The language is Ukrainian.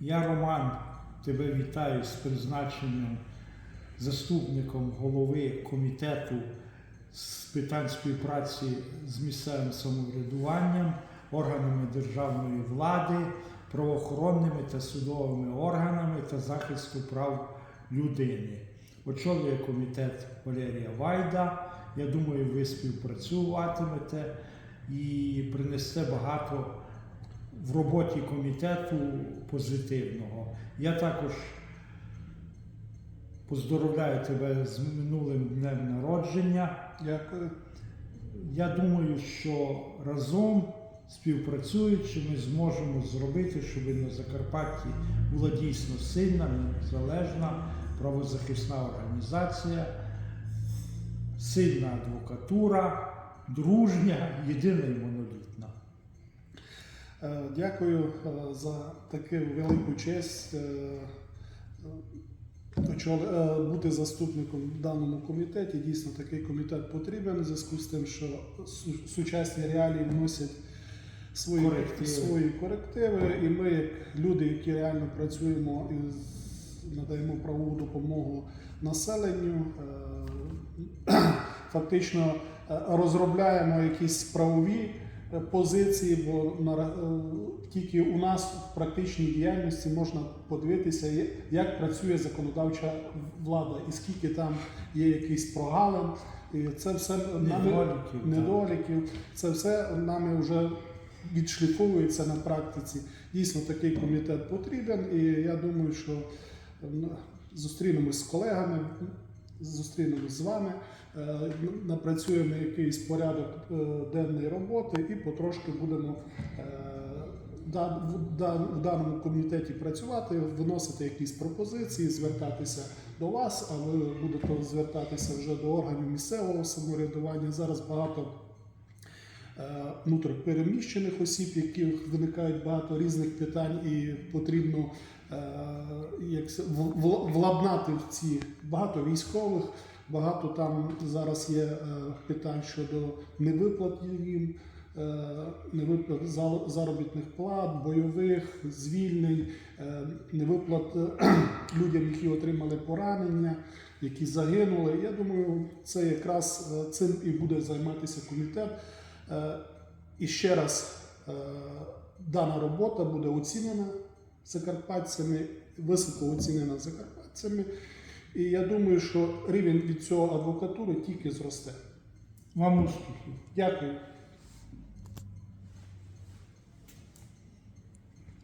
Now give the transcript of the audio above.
Я, Роман, тебе вітаю з призначенням заступником голови комітету з питань співпраці з місцевим самоврядуванням, органами державної влади, правоохоронними та судовими органами та захисту прав людини. Очолює комітет Валерія Вайда. Я думаю, ви співпрацюватимете і принесете багато в роботі комітету позитивного. Я також поздоровляю тебе з минулим днем народження. Дякую. Я думаю, що разом співпрацюючи, ми зможемо зробити, щоб на Закарпатті була дійсно сильна, незалежна правозахисна організація, сильна адвокатура, дружня, монолітна. Е, Дякую е, за таку велику честь е, е, бути заступником в даному комітеті. Дійсно, такий комітет потрібен в зв'язку з тим, що сучасні реалії вносять свої Корективи. свої корективи, і ми, як люди, які реально працюємо і надаємо правову допомогу населенню, е, фактично е, розробляємо якісь правові е, позиції, бо е, тільки у нас в практичній діяльності можна подивитися, як працює законодавча влада і скільки там є якийсь прогалин. І це все нами недоліків. Це все нами вже відшліфовується на практиці. Дійсно, такий комітет потрібен, і я думаю, що зустрінемось з колегами, зустрінемось з вами, е, напрацюємо якийсь порядок е, денної роботи і потрошки будемо е, в даному комітеті працювати, виносити якісь пропозиції, звертатися до вас, а ви будете звертатися вже до органів місцевого самоврядування. Зараз багато е, осіб, яких виникають багато різних питань, і потрібно е, як владнати в ці багато військових. Багато там зараз є е, питань щодо невиплат їм, невиплат заробітних плат, бойових звільнень, невиплат людям, які отримали поранення, які загинули. Я думаю, це якраз цим і буде займатися комітет. Е, І ще раз, е, дана робота буде оцінена закарпатцями, високо оцінена закарпатцями. І я думаю, що рівень від цього адвокатури тільки зросте. Вам успіхів! Дякую.